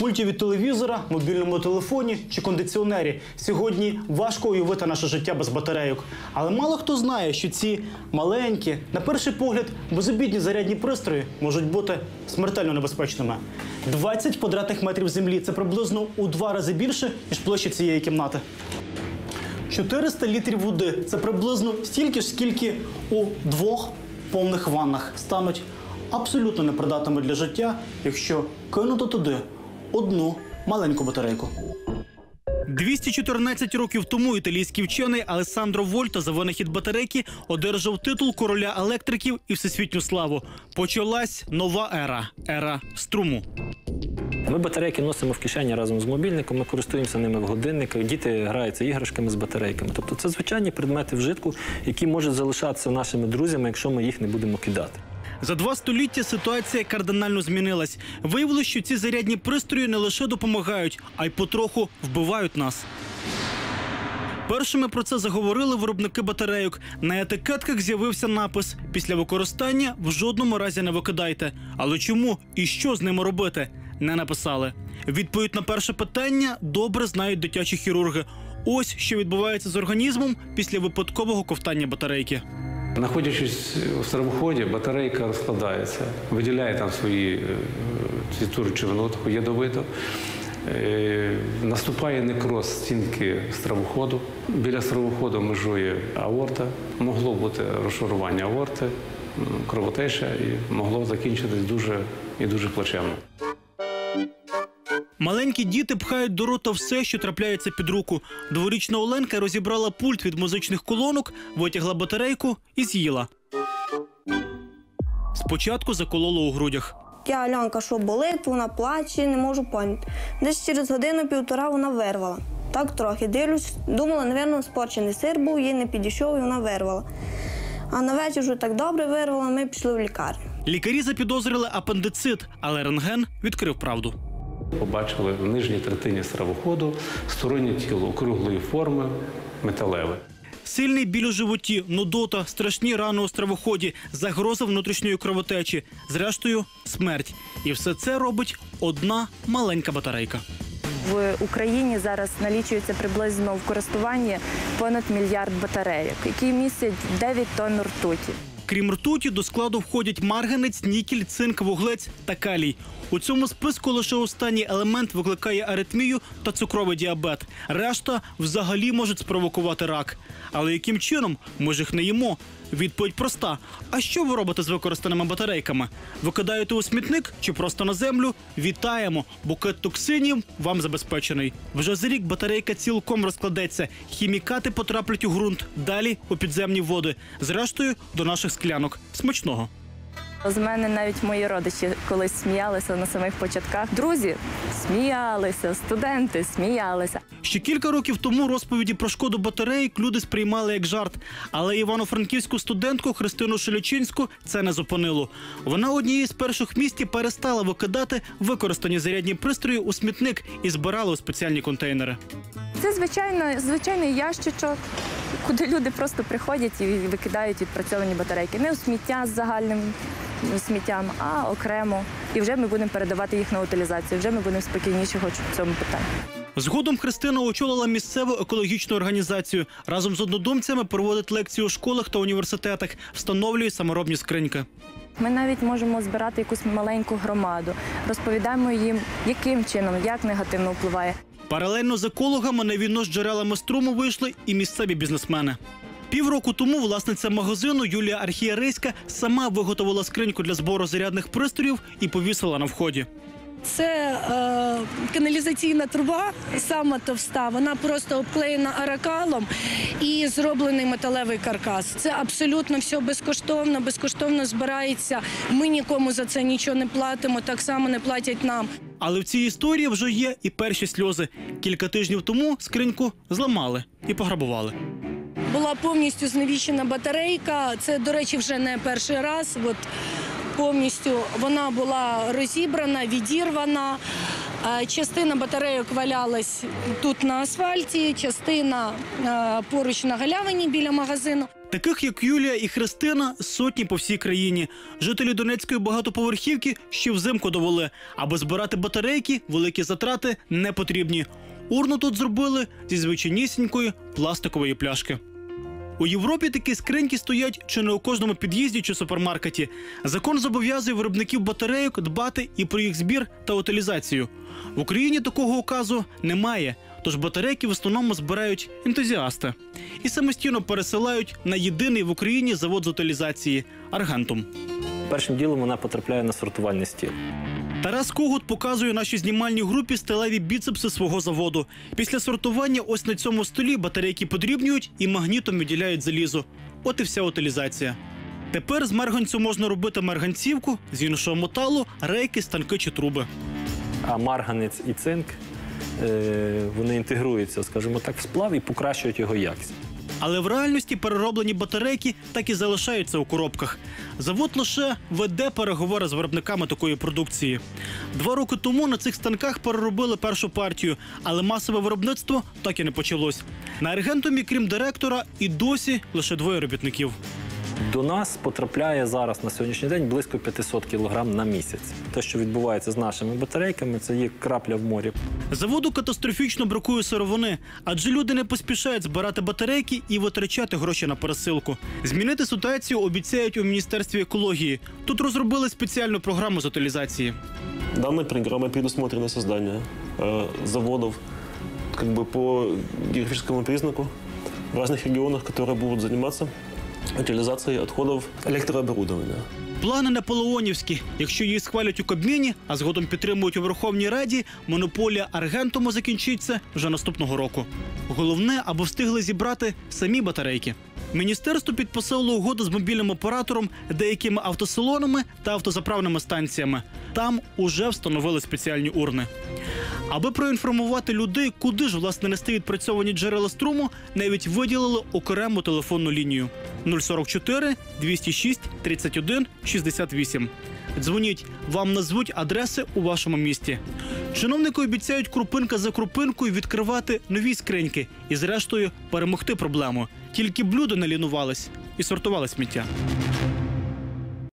пульті від телевізора, мобільному телефоні чи кондиціонері. Сьогодні важко уявити наше життя без батарейок. Але мало хто знає, що ці маленькі, на перший погляд, безобідні зарядні пристрої можуть бути смертельно небезпечними. 20 квадратних метрів землі це приблизно у два рази більше, ніж площа цієї кімнати. 400 літрів води це приблизно стільки ж, скільки у двох повних ваннах стануть абсолютно непридатними для життя, якщо кинути туди одну маленьку батарейку. 214 років тому італійський вчений Алессандро Вольта за винахід батарейки одержав титул короля електриків і всесвітню славу. Почалась нова ера ера струму. Ми батарейки носимо в кишені разом з мобільником, ми користуємося ними в годинниках, діти граються іграшками з батарейками. Тобто це звичайні предмети вжитку, які можуть залишатися нашими друзями, якщо ми їх не будемо кидати. За два століття ситуація кардинально змінилась. Виявилось, що ці зарядні пристрої не лише допомагають, а й потроху вбивають нас. Першими про це заговорили виробники батарейок. На етикетках з'явився напис: після використання в жодному разі не викидайте. Але чому і що з ними робити? Не написали. Відповідь на перше питання добре знають дитячі хірурги. Ось що відбувається з організмом після випадкового ковтання батарейки. Знаходячись у стравоході, батарейка розкладається, виділяє там свої ці ту речовину, таку ядовиту. Е, Наступає некроз стінки стравоходу. Біля стравоходу межує аорта. Могло бути розшарування аорти, кровотеча і могло закінчитись дуже і дуже плачевно. Маленькі діти пхають до рота все, що трапляється під руку. Дворічна Оленка розібрала пульт від музичних колонок, витягла батарейку і з'їла. Спочатку закололо у грудях. Я Альонка, що болить, вона плаче, не можу поняти. Десь через годину-півтора вона вирвала. Так трохи. Дивлюсь, думала, напевно, спорчений сир був, їй не підійшов і вона вирвала. А на вечір вже так добре вирвала, ми пішли в лікарню. Лікарі запідозрили апендицит, але рентген відкрив правду. Побачили в нижній третині стравоходу стороннє тіло округлої форми, металеве. Сильний біль у животі, нудота, страшні рани у стравоході, загроза внутрішньої кровотечі, зрештою, смерть. І все це робить одна маленька батарейка. В Україні зараз налічується приблизно в користуванні понад мільярд батарейок, які містять 9 тонн ртуті. Крім ртуті, до складу входять марганець, нікель, цинк, вуглець та калій. У цьому списку лише останній елемент викликає аритмію та цукровий діабет. Решта взагалі можуть спровокувати рак. Але яким чином ми ж їх не їмо? Відповідь проста: а що ви робите з використаними батарейками? Викидаєте у смітник чи просто на землю? Вітаємо! Букет токсинів вам забезпечений. Вже за рік батарейка цілком розкладеться. Хімікати потраплять у ґрунт, далі у підземні води. Зрештою, до наших склянок. Смачного. З мене навіть мої родичі колись сміялися на самих початках. Друзі сміялися, студенти сміялися. Ще кілька років тому розповіді про шкоду батареїк люди сприймали як жарт. Але івано-франківську студентку Христину Шелячинську це не зупинило. Вона однією з перших місті перестала викидати використані зарядні пристрої у смітник і збирала у спеціальні контейнери. Це звичайно звичайний ящичок, куди люди просто приходять і викидають відпрацьовані батарейки. Не у сміття з загальним сміттям, а окремо. І вже ми будемо передавати їх на утилізацію. Вже ми будемо спокійніші хоч в цьому питанні. Згодом Христина очолила місцеву екологічну організацію. Разом з однодумцями проводить лекції у школах та університетах, встановлює саморобні скриньки. Ми навіть можемо збирати якусь маленьку громаду, розповідаємо їм, яким чином, як негативно впливає. Паралельно з екологами на війну з джерелами струму вийшли і місцеві бізнесмени. Півроку тому власниця магазину Юлія Архієрейська сама виготовила скриньку для збору зарядних пристроїв і повісила на вході. Це е, каналізаційна труба, сама товста. Вона просто обклеєна аракалом і зроблений металевий каркас. Це абсолютно все безкоштовно, безкоштовно збирається. Ми нікому за це нічого не платимо, так само не платять нам. Але в цій історії вже є і перші сльози. Кілька тижнів тому скриньку зламали і пограбували. Була повністю зневіщена батарейка. Це, до речі, вже не перший раз. От повністю вона була розібрана, відірвана. Е, Частина батарейок валялась тут на асфальті, частина е, поруч на галявині біля магазину. Таких як Юлія і Христина сотні по всій країні. Жителі Донецької багатоповерхівки ще взимку довели, аби збирати батарейки, великі затрати не потрібні. Урну тут зробили зі звичайнісінької пластикової пляшки. У Європі такі скриньки стоять чи не у кожному під'їзді чи супермаркеті. Закон зобов'язує виробників батарейок дбати і про їх збір та утилізацію. В Україні такого указу немає, тож батарейки в основному збирають ентузіасти і самостійно пересилають на єдиний в Україні завод з утилізації Аргентум. Першим ділом вона потрапляє на сортувальний стіл. Тарас Когут показує нашій знімальній групі сталеві біцепси свого заводу. Після сортування ось на цьому столі батарейки подрібнюють і магнітом відділяють залізо. От і вся утилізація. Тепер з марганцю можна робити марганцівку, з іншого металу, рейки, станки чи труби. А марганець і цинк е, вони інтегруються, скажімо так, в сплав і покращують його якість. Але в реальності перероблені батарейки так і залишаються у коробках. Завод лише веде переговори з виробниками такої продукції. Два роки тому на цих станках переробили першу партію, але масове виробництво так і не почалось. На Аргентумі, крім директора, і досі лише двоє робітників. До нас потрапляє зараз на сьогоднішній день близько 500 кг на місяць. Те, що відбувається з нашими батарейками, це є крапля в морі. Заводу катастрофічно бракує сировини, адже люди не поспішають збирати батарейки і витрачати гроші на пересилку. Змінити ситуацію обіцяють у міністерстві екології. Тут розробили спеціальну програму з утилізації. Данной программой предусмотрено создание э, заводов как бы по географическому признаку в разных регионах, которые будут заниматься утилизацией отходов электрооборудования. Плани наполеонівські. Якщо її схвалять у Кабміні, а згодом підтримують у Верховній Раді, монополія Аргентуму закінчиться вже наступного року. Головне, аби встигли зібрати самі батарейки. Міністерство підписало угоду з мобільним оператором, деякими автосалонами та автозаправними станціями. Там уже встановили спеціальні урни. Аби проінформувати людей, куди ж власне нести відпрацьовані джерела струму, навіть виділили окрему телефонну лінію 044 206 31 68. Дзвоніть, вам назвуть адреси у вашому місті. Чиновники обіцяють крупинка за крупинкою відкривати нові скриньки і, зрештою, перемогти проблему. Тільки блюдо не лінувались і сортували сміття.